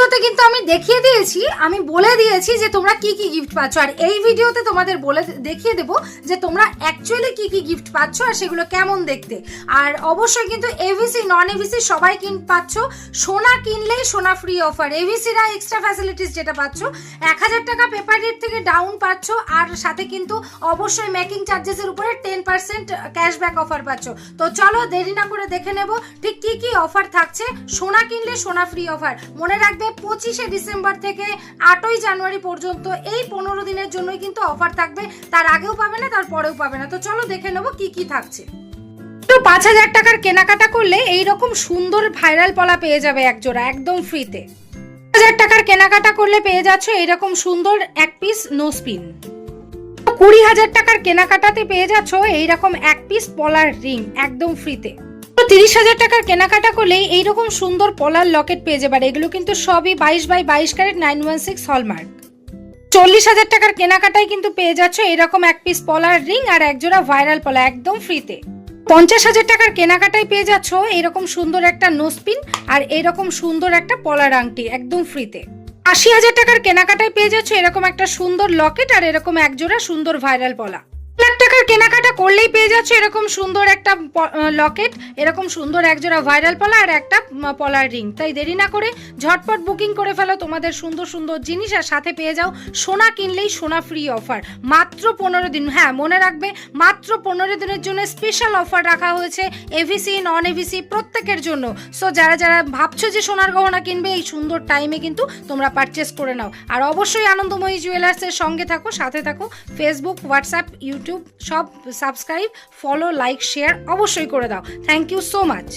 ভিডিওতে কিন্তু আমি দেখিয়ে দিয়েছি, আমি বলে দিয়েছি যে তোমরা কি কি গিফট পাচ্ছ। আর এই ভিডিওতে তোমাদের বলে দেখিয়ে দেবো যে তোমরা অ্যাকচুয়ালি কি কি গিফট পাচ্ছ আর সেগুলো কেমন দেখতে। আর অবশ্যই কিন্তু এভিসি নন এভিসি সবাই কিন পাচ্ছ। সোনা কিনলেই সোনা ফ্রি অফার এভিসিরা এক্সট্রা ফ্যাসিলিটিস যেটা পাচ্ছ, এক হাজার টাকা পেপার রেট থেকে ডাউন পাচ্ছ। আর সাথে কিন্তু অবশ্যই মেকিং চার্জেসের উপরে টেন পার্সেন্ট ক্যাশব্যাক অফার পাচ্ছ। তো চলো দেরি না করে দেখে নেব, ঠিক কি কি অফার থাকছে। সোনা কিনলে সোনা ফ্রি অফার মনে রাখবে পঁচিশে ডিসেম্বর থেকে আটই জানুয়ারি পর্যন্ত এই পনেরো দিনের জন্যই কিন্তু অফার থাকবে। তার আগেও পাবে না, তার পরেও পাবে না। তো চলো দেখে নেব কি কি থাকছে। তো পাঁচ হাজার টাকার কেনাকাটা করলে এই রকম সুন্দর ভাইরাল পলা পেয়ে যাবে এক জোড়া একদম ফ্রিতে হাজার টাকার কেনাকাটা করলে পেয়ে যাচ্ছ এইরকম সুন্দর এক পিস নো স্পিন কুড়ি হাজার টাকার কেনাকাটাতে পেয়ে যাচ্ছ এইরকম এক পিস পলার রিং একদম ফ্রিতে তিরিশ হাজার টাকার কেনাকাটা করলে এইরকম সুন্দর পলার লকেট পেয়ে যাবে আর এগুলো কিন্তু সবই বাইশ বাই বাইশ carat nine one six hallmark. চল্লিশ হাজার টাকার কেনাকাটায় কিন্তু পেয়ে যাচ্ছ এরকম এক পিস পলার রিং আর একজোড়া ভাইরাল পলা একদম ফ্রিতে। পঞ্চাশ হাজার টাকার কেনাকাটায় পেয়ে যাচ্ছ এরকম সুন্দর একটা নোসপিন আর এরকম সুন্দর একটা পলার আংটি একদম ফ্রিতে। আশি হাজার টাকার কেনাকাটায় পেয়ে যাচ্ছ এরকম একটা সুন্দর লকেট আর এরকম একজোড়া সুন্দর ভাইরাল পলা। টাকার কেনাকাটা করলেই পেয়ে যাচ্ছ এরকম সুন্দর একটা লকেট, এরকম সুন্দর একজোড়া ভাইরাল পলা আর একটা পলার রিং। তাই দেরি না করে ঝটপট বুকিং করে ফেলো, তোমাদের সুন্দর সুন্দর জিনিস আর সাথে পেয়ে যাও সোনা কিনলেই সোনা ফ্রি অফার মাত্র পনেরো দিন হ্যাঁ মনে রাখবে, মাত্র পনেরো দিনের জন্য স্পেশাল অফার রাখা হয়েছে এভিসি নন এভিসি প্রত্যেকের জন্য। সো যারা যারা ভাবছ যে সোনার গহনা কিনবে, এই সুন্দর টাইমে কিন্তু তোমরা পারচেস করে নাও। আর অবশ্যই আনন্দময়ী জুয়েলার্সের সঙ্গে থাকো, সাথে থাকো ফেসবুক হোয়াটসঅ্যাপ ইউটিউব সব সাবস্ক্রাইব ফলো লাইক শেয়ার অবশ্যই করে দাও। Thank you so much